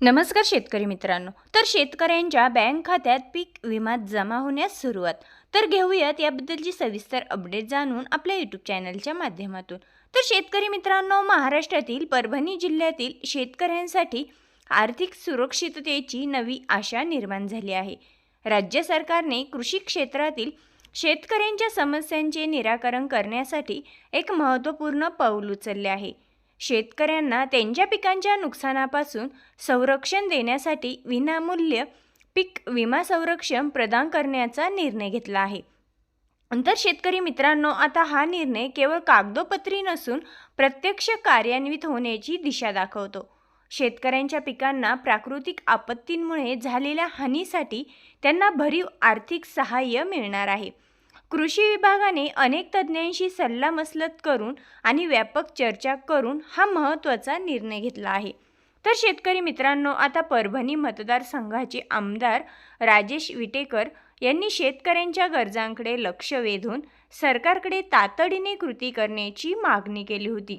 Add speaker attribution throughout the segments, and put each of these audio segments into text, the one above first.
Speaker 1: नमस्कार शेतकरी मित्रांनो. तर शेतकऱ्यांच्या बँक खात्यात पीक विमा जमा होण्यास सुरुवात. तर घेऊयात याबद्दलची सविस्तर अपडेट जाणून आपल्या यूट्यूब चॅनलच्या माध्यमातून. तर शेतकरी मित्रांनो महाराष्ट्रातील परभणी जिल्ह्यातील शेतकऱ्यांसाठी आर्थिक सुरक्षिततेची नवी आशा निर्माण झाली आहे. राज्य सरकारने कृषी क्षेत्रातील शेतकऱ्यांच्या समस्यांचे निराकरण करण्यासाठी एक महत्त्वपूर्ण पाऊल उचलले आहे. शेतकऱ्यांना त्यांच्या पिकांच्या नुकसानापासून संरक्षण देण्यासाठी विनामूल्य पीक विमा संरक्षण प्रदान करण्याचा निर्णय घेतला आहे. तर शेतकरी मित्रांनो आता हा निर्णय केवळ कागदोपत्री नसून प्रत्यक्ष कार्यान्वित होण्याची दिशा दाखवतो. शेतकऱ्यांच्या पिकांना प्राकृतिक आपत्तींमुळे झालेल्या हानीसाठी त्यांना भरीव आर्थिक सहाय्य मिळणार आहे. कृषी विभागाने अनेक तज्ज्ञांशी सल्लामसलत करून आणि व्यापक चर्चा करून हा महत्त्वाचा निर्णय घेतला आहे. तर शेतकरी मित्रांनो आता परभणी मतदारसंघाचे आमदार राजेश विटेकर यांनी शेतकऱ्यांच्या गरजांकडे लक्ष वेधून सरकारकडे तातडीने कृती करण्याची मागणी केली होती.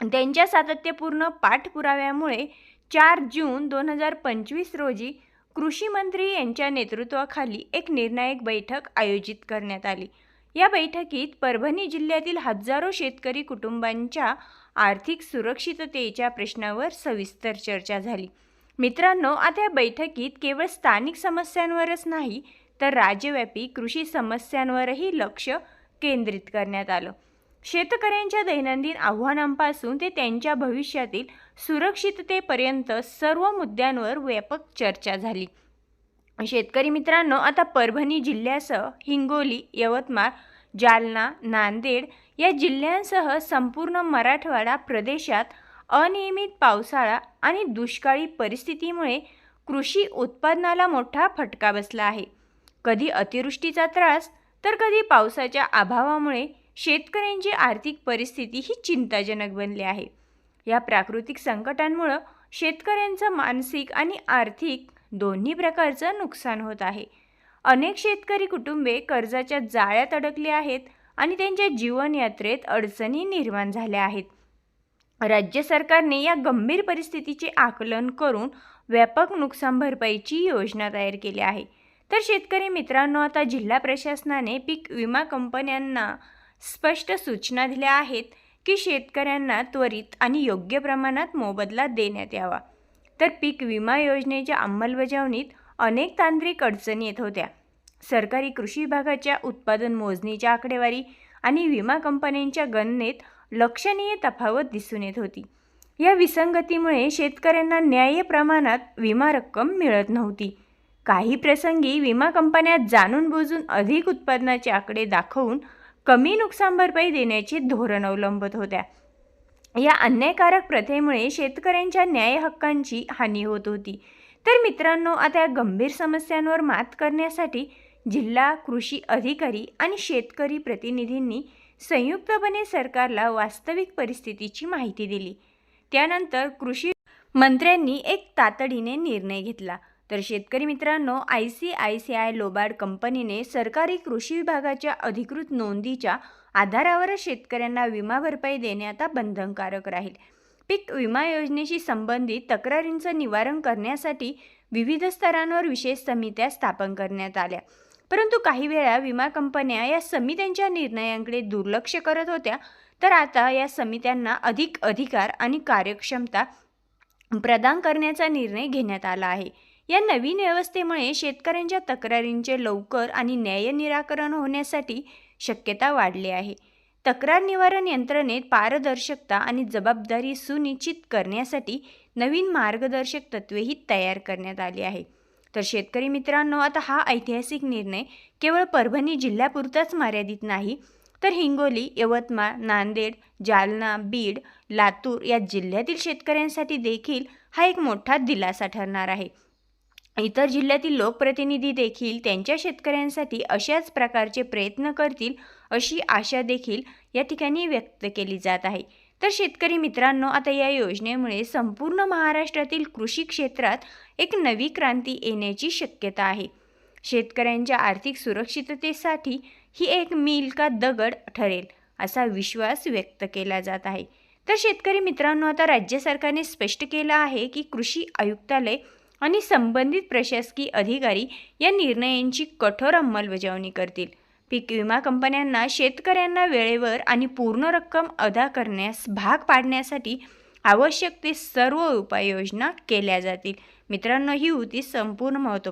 Speaker 1: त्यांच्या सातत्यपूर्ण पाठपुराव्यामुळे चार जून दोन हजार पंचवीस रोजी कृषी मंत्री यांच्या नेतृत्वाखाली एक निर्णायक बैठक आयोजित करण्यात आली. या बैठकीत परभणी जिल्ह्यातील हजारो शेतकरी कुटुंबांच्या आर्थिक सुरक्षिततेच्या प्रश्नावर सविस्तर चर्चा झाली. मित्रांनो आता या बैठकीत केवळ स्थानिक समस्यांवरच नाही तर राज्यव्यापी कृषी समस्यांवरही लक्ष केंद्रित करण्यात आलं. शेतकऱ्यांच्या दैनंदिन आव्हानांपासून ते त्यांच्या भविष्यातील सुरक्षिततेपर्यंत सर्व मुद्द्यांवर व्यापक चर्चा झाली. शेतकरी मित्रांनो आता परभणी जिल्ह्यासह हिंगोली यवतमाळ जालना नांदेड या जिल्ह्यांसह संपूर्ण मराठवाडा प्रदेशात अनियमित पावसाळा आणि दुष्काळी परिस्थितीमुळे कृषी उत्पादनाला मोठा फटका बसला आहे. कधी अतिवृष्टीचा त्रास तर कधी पावसाच्या अभावामुळे शेतकऱ्यांची आर्थिक परिस्थिती ही चिंताजनक बनली आहे. या प्राकृतिक संकटांमुळं शेतकऱ्यांचं मानसिक आणि आर्थिक दोन्ही प्रकारचं नुकसान होत आहे. अनेक शेतकरी कुटुंबे कर्जाच्या जाळ्यात अडकली आहेत आणि त्यांच्या जीवनयात्रेत अडचणी निर्माण झाल्या आहेत. राज्य सरकारने या गंभीर परिस्थितीचे आकलन करून व्यापक नुकसान भरपाईची योजना तयार केली आहे. तर शेतकरी मित्रांनो आता जिल्हा प्रशासनाने पीक विमा कंपन्यांना स्पष्ट सूचना दिल्या आहेत की शेतकऱ्यांना त्वरित आणि योग्य प्रमाणात मोबदला देण्यात यावा. तर पीक विमा योजनेच्या अंमलबजावणीत अनेक तांत्रिक अडचणी येत होत्या. सरकारी कृषी विभागाच्या उत्पादन मोजणीच्या आकडेवारी आणि विमा कंपन्यांच्या गणनेत लक्षणीय तफावत दिसून येत होती. या विसंगतीमुळे शेतकऱ्यांना न्याय्य प्रमाणात विमा रक्कम मिळत नव्हती. काही प्रसंगी विमा कंपन्या जाणून बुजून अधिक उत्पादनाचे आकडे दाखवून कमी नुकसान भरपाई देण्याचे धोरण अवलंबत होत्या. या अन्यायकारक प्रथेमुळे शेतकऱ्यांच्या न्याय हक्कांची हानी होत होती. तर मित्रांनो आता या गंभीर समस्यांवर मात करण्यासाठी जिल्हा कृषी अधिकारी आणि शेतकरी प्रतिनिधींनी संयुक्तपणे सरकारला वास्तविक परिस्थितीची माहिती दिली. त्यानंतर कृषी मंत्र्यांनी एक तातडीने निर्णय घेतला. तर शेतकरी मित्रांनो I C I C I Lombard कंपनीने सरकारी कृषी विभागाच्या अधिकृत नोंदीच्या आधारावर शेतकऱ्यांना विमा भरपाई देणे आता बंधनकारक राहील. पीक विमा योजनेशी संबंधित तक्रारींचं निवारण करण्यासाठी विविध स्तरांवर विशेष समित्या स्थापन करण्यात आल्या. परंतु काही वेळा विमा कंपन्या या समित्यांच्या निर्णयांकडे दुर्लक्ष करत होत्या. तर आता या समित्यांना अधिक अधिकार आणि कार्यक्षमता प्रदान करण्याचा निर्णय घेण्यात आला आहे. या नवीन व्यवस्थेमुळे शेतकऱ्यांच्या तक्रारींचे लवकर आणि न्याय निराकरण होण्यासाठी शक्यता वाढली आहे. तक्रार निवारण यंत्रणेत पारदर्शकता आणि जबाबदारी सुनिश्चित करण्यासाठी नवीन मार्गदर्शक तत्वेही तयार करण्यात आली आहे तर शेतकरी मित्रांनो आता हा ऐतिहासिक निर्णय केवळ परभणी जिल्ह्यापुरताच मर्यादित नाही तर हिंगोली यवतमाळ नांदेड जालना बीड लातूर या जिल्ह्यातील शेतकऱ्यांसाठी देखील हा एक मोठा दिलासा ठरणार आहे. इतर जिल्ह्यातील लोकप्रतिनिधी देखील त्यांच्या शेतकऱ्यांसाठी अशाच प्रकारचे प्रयत्न करतील अशी आशा देखील या ठिकाणी व्यक्त केली जात आहे. तर शेतकरी मित्रांनो आता या योजनेमुळे संपूर्ण महाराष्ट्रातील कृषी क्षेत्रात एक नवी क्रांती येण्याची शक्यता आहे. शेतकऱ्यांच्या आर्थिक सुरक्षिततेसाठी ही एक मील का दगड ठरेल असा विश्वास व्यक्त केला जात आहे. तर शेतकरी मित्रांनो आता राज्य सरकारने स्पष्ट केलं आहे की कृषी आयुक्तालय आणि संबंधित प्रशासकीय अधिकारी या निर्णयांची कठोर अंमलबजावणी करतील. पीक विमा कंपन्यांना शेतकऱ्यांना वेळेवर आणि पूर्ण रक्कम अदा करण्यास भाग पाडण्यासाठी आवश्यक ते सर्व उपाययोजना केल्या जातील. मित्रांनो ही होती संपूर्ण महत्त्व